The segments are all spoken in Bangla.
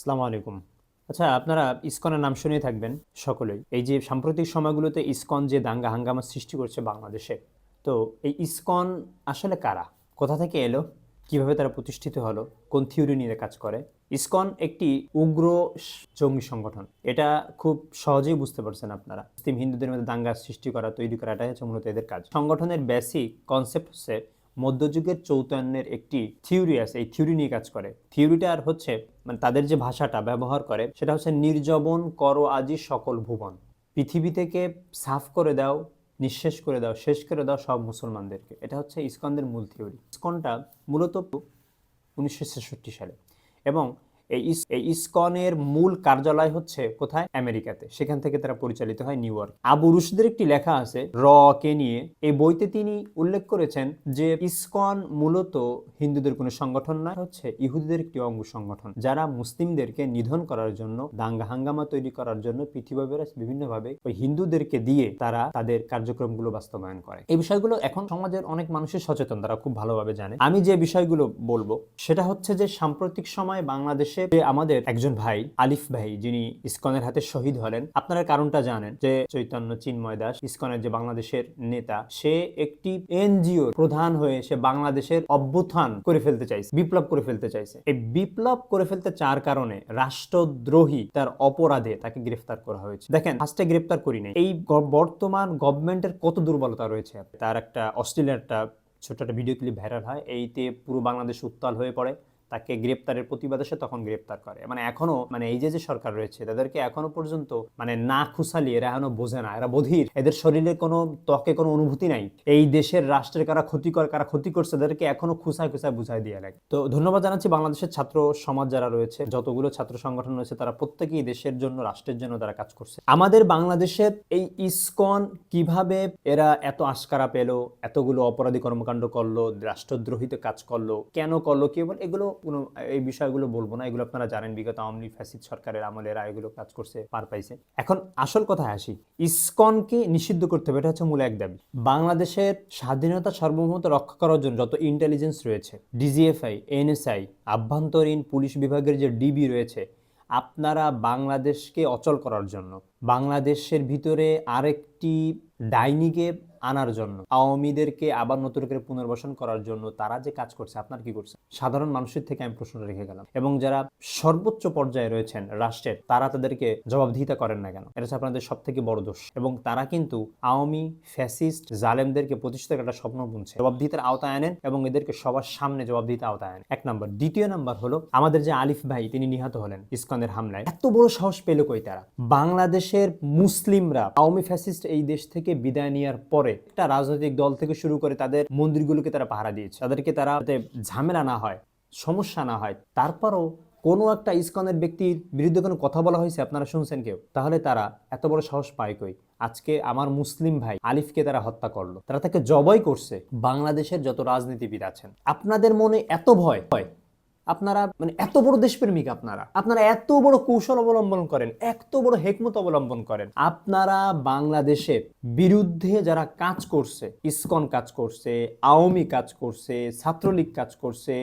আসসালামু আলাইকুম। আচ্ছা আপনারা ইসকনের নাম শুনে থাকবেন সকলেই। এই যে সাম্প্রতিক সময়গুলোতে ইসকন যে দাঙ্গা হাঙ্গামা সৃষ্টি করছে বাংলাদেশে, তো এই ইসকন আসলে কারা? কোথা থেকে এলো? কীভাবে তারা প্রতিষ্ঠিত হলো? কোন থিওরি নিয়ে কাজ করে? ইসকন একটি উগ্র জঙ্গি সংগঠন। এটা খুব সহজেই বুঝতে পারছেন আপনারা। মুসলিম হিন্দুদের মধ্যে দাঙ্গা সৃষ্টি করা, তৈরি করা, এটাই হচ্ছে মূলত এদের কাজ। সংগঠনের বেসিক কনসেপ্ট হচ্ছে মধ্যযুগের চৌতান্যের একটি থিওরি আছে, এই থিওরি নিয়ে কাজ করে। থিওরিটা আর হচ্ছে মানে তাদের যে ভাষাটা ব্যবহার করে, সেটা হচ্ছে নির্যবন করো আজি সকল ভুবন। পৃথিবী থেকে সাফ করে দাও, নিঃশেষ করে দাও, শেষ করে দাও সব মুসলমানদেরকে। এটা হচ্ছে ইসকনদের মূল থিওরি। ইসকনটা মূলত উনিশশো ছেষট্টি সালে। এবং এই এই ইসকনের মূল কার্যালয় হচ্ছে কোথায়? আমেরিকাতে। সেখান থেকে তারা পরিচালিত হয় নিউ ইয়র্ক। আবু রুশদের একটি লেখা আছে, র কে নিয়ে। এই বইতে তিনি উল্লেখ করেছেন যে ইসকন মূলত হিন্দুদের কোনো সংগঠন নয়, হচ্ছে ইহুদিদের একটি অঙ্গ সংগঠন। যারা মুসলিমদেরকে নিধন করার জন্য, দাঙ্গা হাঙ্গামা তৈরি করার জন্য পৃথিবীভাবে বিভিন্নভাবে ওই হিন্দুদেরকে দিয়ে তারা তাদের কার্যক্রমগুলো বাস্তবায়ন করে। এই বিষয়গুলো এখন সমাজের অনেক মানুষই সচেতন, তারা খুব ভালোভাবে জানে। আমি যে বিষয়গুলো বলব, সেটা হচ্ছে যে সাম্প্রতিক সময় বাংলাদেশে যে আমাদের একজন ভাই, আলিফ ভাই, যিনি ইসকনের হাতে শহীদ হলেন। আপনারা কারণটা জানেন যে চৈতন্য চিন্ময় দাস ইসকনের যে বাংলাদেশের নেতা, সে একটি এনজিও প্রধান হয়ে সে বাংলাদেশের অভ্যুত্থান করে ফেলতে চাইছে, বিপ্লব করে ফেলতে চাইছে। এই বিপ্লব করে ফেলতে চার কারণে রাষ্ট্রদ্রোহী তার অপরাধে তাকে গ্রেফতার করা হয়েছে। দেখেন, ফার্স্টে গ্রেফতার করি নাই। এই বর্তমান গভর্নমেন্টের কত দুর্বলতা রয়েছে। তার একটা অস্ট্রেলিয়ার একটা ছোট্ট একটা ভিডিও ক্লিপ ভাইরাল হয়। এইতে পুরো বাংলাদেশ উত্তাল হয়ে পড়ে। তাকে গ্রেপ্তারের প্রতিবাদে সে তখন গ্রেপ্তার করে। মানে এখনও মানে এই যে যে সরকার রয়েছে, তাদেরকে এখনও পর্যন্ত মানে না খুসালি এরা এখনও বোঝে না। এরা বধির। এদের শরীরে কোনো ত্বকে কোনো অনুভূতি নাই। এই দেশের রাষ্ট্রের কারা ক্ষতি করে ক্ষতি করছে, তাদেরকে এখনও খুসায় খুসায় বুঝাই দিয়ে লাগে তো ধন্যবাদ জানাচ্ছি বাংলাদেশের ছাত্র সমাজ যারা রয়েছে। যতগুলো ছাত্র সংগঠন রয়েছে, তারা প্রত্যেকেই দেশের জন্য, রাষ্ট্রের জন্য তারা কাজ করছে। আমাদের বাংলাদেশের এই ইসকন কীভাবে এরা এত আশকারা পেল, এতগুলো অপরাধী কর্মকাণ্ড করল, রাষ্ট্রদ্রোহিত কাজ করল, কেন করল, কেবল এগুলো কোনো, এই বিষয়গুলো বলব না। এগুলো আপনারা জানেন, বিগত আওয়ামী লীগ ফ্যাসিদ সরকারের আমলে এরা এগুলো কাজ করছে, পার পাইছে। এখন আসল কথায় আসি। ইসকনকে নিষিদ্ধ করতে হবে, এটা হচ্ছে মূল এক দাবি। বাংলাদেশের স্বাধীনতা সার্বভৌমত্ব রক্ষা করার জন্য যত ইন্টেলিজেন্স রয়েছে ডিজিএফআই এনএসআই আভ্যন্তরীণ পুলিশ বিভাগের যে ডিবি রয়েছে, আপনারা বাংলাদেশকে অচল করার জন্য, বাংলাদেশের ভিতরে আরেকটি ডাইনিকে আনার জন্য। আওয়ামীদেরকে আবার নতুন করে পুনর্বাসন করার জন্য তারা যে কাজ করছে, আপনার কি করছে সাধারণ মানুষের থেকে আমি প্রশ্ন রেখে গেলাম। এবং যারা সর্বোচ্চ পর্যায়ে রয়েছেন রাষ্ট্রের, তারা তাদেরকে জবাবদিহিতা করেন না কেন? এটা হচ্ছে আপনাদের সব থেকে বড় দোষ। এবং তারা কিন্তু আওয়ামী ফ্যাসিস্ট জালেমদেরকে প্রতিষ্ঠিত একটা স্বপ্ন বুনছে। জবাবদিহিতার আওতায় আনেন এবং এদেরকে সবার সামনে জবাবদিহিতা আওতায় আনেন। এক নম্বর। দ্বিতীয় নাম্বার হলো, আমাদের যে আলিফ ভাই, তিনি নিহত হলেন ইসকনের হামলায়। এত বড় সাহস পেল কই তারা? বাংলাদেশের মুসলিমরা আওয়ামী ফ্যাসিস্ট এই দেশ থেকে বিদায় নেওয়ার পরে একটা রাজনৈতিক দল থেকে শুরু করে তাদের মন্দিরগুলোকে তারা পাহারা দিয়েছে। তাদেরকে তারা ঝামেলা না হয়, সমস্যা না হয়, তারপরও কোনো একটা ইসকনের ব্যক্তির বিরুদ্ধে কোনো কথা বলা হয়েছে? আপনারা শুনছেন কেউ? তাহলে তারা এত বড় সাহস পায় কই? আজকে আমার মুসলিম ভাই আলিফকে তারা হত্যা করল। তারা তাকে জবাই করছে। বাংলাদেশের যত রাজনীতিবিদ আছেন, আপনাদের মনে এত ভয়? হয় আপনারা মানে এত বড় দেশপ্রেমিক আপনারা। আপনারা এত বড় কৌশল অবলম্বন করেন, এত বড় হেকমত অবলম্বন করেন। আপনারা বাংলাদেশের বিরুদ্ধে যারা কাজ করছে, ইসকন কাজ করছে, আওয়ামী কাজ করছে, ছাত্রলীগ কাজ করছে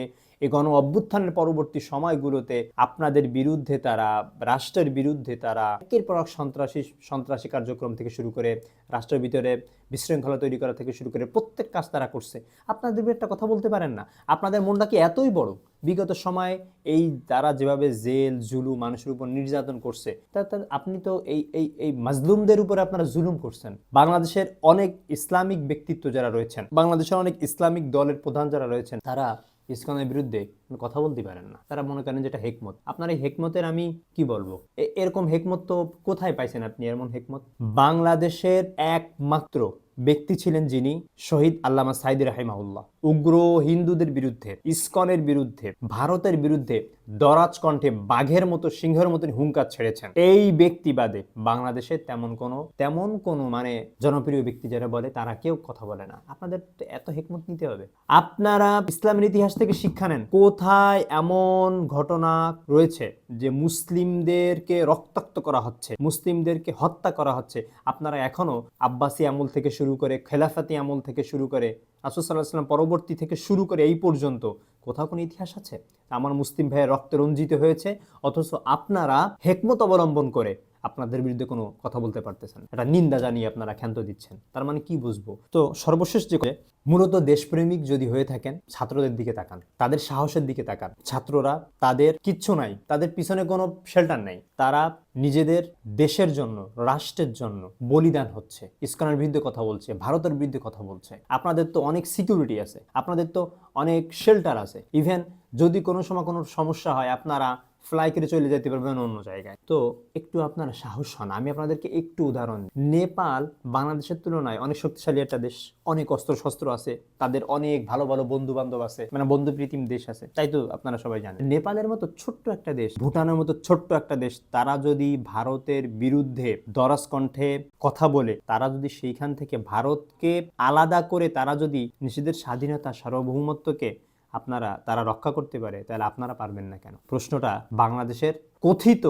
এই গণ অভ্যুত্থানের পরবর্তী সময়গুলোতে আপনাদের বিরুদ্ধে তারা, রাষ্ট্রের বিরুদ্ধে তারা একের পর এক সন্ত্রাসী সন্ত্রাসী কার্যক্রম থেকে শুরু করে রাষ্ট্রের ভিতরে বিশৃঙ্খলা তৈরি করা থেকে শুরু করে প্রত্যেক কাজ তারা করছে। আপনাদের একটা কথা বলতে পারেন না? আপনাদের মনটা কি এতই বড়? বিগত সময়ে এই তারা যেভাবে জেল জুলু মানুষের উপর নির্যাতন করছে, তা তা আপনি তো এই এই এই মাজলুমদের উপরে আপনারা জুলুম করছেন। বাংলাদেশের অনেক ইসলামিক ব্যক্তিত্ব যারা রয়েছেন, বাংলাদেশের অনেক ইসলামিক দলের প্রধান যারা রয়েছেন, তারা ইসকনের বিরুদ্ধে কোনো কথা বলতে পারেন না। তারা মনে করেন যেটা হেকমত। আপনার এই হেকমতের আমি কি বলব? এরকম হেকমত তো কোথায় পাইছেন আপনি এমন হেকমত? বাংলাদেশের একমাত্র ব্যক্তি ছিলেন যিনি শহীদ আল্লামা সাইদ রাহিমাহুল্লাহ। উগ্র হিন্দুদের বিরুদ্ধে, ইস্কনের বিরুদ্ধে, ভারতের বিরুদ্ধে দরাজ কণ্ঠে, বাঘের মতো, সিংহের মতন হুঙ্কার ছেড়েছেন। এই ব্যক্তিবাদে বাংলাদেশে তেমন কোনো তেমন কোনো মানে জনপ্রিয় ব্যক্তি যারা বলে, তারা কেউ কথা বলে না। আপনাদের এত হেকমত নিতে হবে। আপনারা ইসলামের ইতিহাস থেকে শিক্ষা নেন। কোথ কোথায় এমন ঘটনা রয়েছে যে মুসলিমদেরকে রক্তাক্ত করা হচ্ছে, মুসলিমদেরকে হত্যা করা হচ্ছে? আপনারা এখনও আব্বাসী আমল থেকে শুরু করে, খেলাফাতি আমল থেকে শুরু করে আসুসাল্লাহাম পরবর্তী থেকে শুরু করে এই পর্যন্ত কোথাও কোনো ইতিহাস আছে? আমার মুসলিম ভাইয়ের রক্তে রঞ্জিত হয়েছে, অথচ আপনারা হেকমত অবলম্বন করে আপনাদের বিরুদ্ধে কোনো কথা বলতে পারতেছেন এটা নিন্দা জানিয়ে আপনারা ক্ষান্ত দিচ্ছেন। তার মানে কি বুঝব? তো সর্বশেষ যে কথা, মূলত দেশপ্রেমিক যদি হয়ে থাকেন ছাত্রদের দিকে তাকান। তাদের সাহসের দিকে তাকান। ছাত্ররা তাদের কিচ্ছু নাই। তাদের পিছনে কোনো শেল্টার নেই। তারা নিজেদের দেশের জন্য রাষ্ট্রের জন্য বলিদান হচ্ছে। ইস্কনের বিরুদ্ধে কথা বলছে ভারতের বিরুদ্ধে কথা বলছে। আপনাদের তো অনেক সিকিউরিটি আছে। আপনাদের তো অনেক শেল্টার আছে। ইভেন যদি কোনো সময় কোনো সমস্যা হয় আপনারা ফ্লাই করে চলে যেতে পারবেন অন্য জায়গায়। তো একটু আপনারা সাহস হন। আমি আপনাদেরকে একটু উদাহরণ। নেপাল বাংলাদেশের তুলনায় অনেক শক্তিশালী একটা দেশ। অনেক অস্ত্র শস্ত্র আছে। তাদের অনেক ভালো ভালো বন্ধু বান্ধব আছে। মানে বন্ধু প্রীতিম দেশ আছে। তাই তো আপনারা সবাই জানেন। নেপালের মতো ছোট্ট একটা দেশ, ভুটানের মতো ছোট্ট একটা দেশ, তারা যদি ভারতের বিরুদ্ধে দরাস কণ্ঠে কথা বলে, তারা যদি সেইখান থেকে ভারতকে আলাদা করে, তারা যদি নিজেদের স্বাধীনতা, সার্বভৌমত্বকে আপনারা, তারা রক্ষা করতে পারে, তাহলে আপনারা পারবেন না কেন? প্রশ্নটা বাংলাদেশের কথিত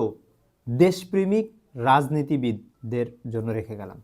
দেশপ্রেমিক রাজনীতিবিদদের জন্য রেখে গেলাম।